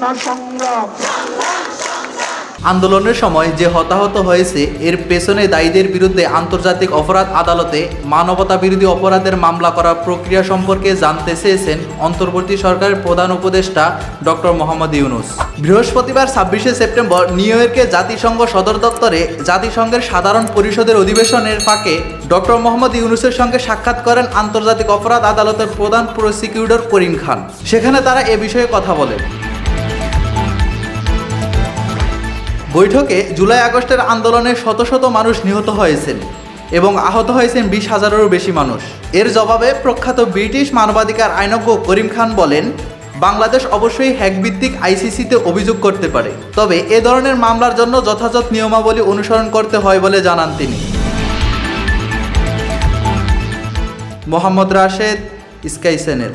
না সংগ্রাম আন্দোলনের সময় যে হতাহত হয়েছে, এর পেছনে দায়ীদের বিরুদ্ধে আন্তর্জাতিক অপরাধ আদালতে মানবতা বিরোধী অপরাধের মামলা করার প্রক্রিয়া সম্পর্কে জানতে চেয়েছেন অন্তর্বর্তী সরকারের প্রধান উপদেষ্টা ডক্টর মোহাম্মদ ইউনুস। বৃহস্পতিবার ছাব্বিশে সেপ্টেম্বর নিউ ইয়র্কে জাতিসংঘ সদর দপ্তরে জাতিসংঘের সাধারণ পরিষদের অধিবেশনের ফাঁকে ডক্টর মোহাম্মদ ইউনুসের সঙ্গে সাক্ষাৎ করেন আন্তর্জাতিক অপরাধ আদালতের প্রধান প্রসিকিউটর করিম খান। সেখানে তারা এ বিষয়ে কথা বলেন। বৈঠকে জুলাই আগস্টের আন্দোলনে শত শত মানুষ নিহত হয়েছেন এবং আহত হয়েছেন বিশ হাজারেরও বেশি মানুষ। এর জবাবে প্রখ্যাত ব্রিটিশ মানবাধিকার আইনজ্ঞ করিম খান বলেন, বাংলাদেশ অবশ্যই হ্যাকভিত্তিক আইসিসিতে অভিযোগ করতে পারে। তবে এ ধরনের মামলার জন্য যথাযথ নিয়মাবলী অনুসরণ করতে হয় বলে জানান তিনি। Mohammad Rashed, Sky channel.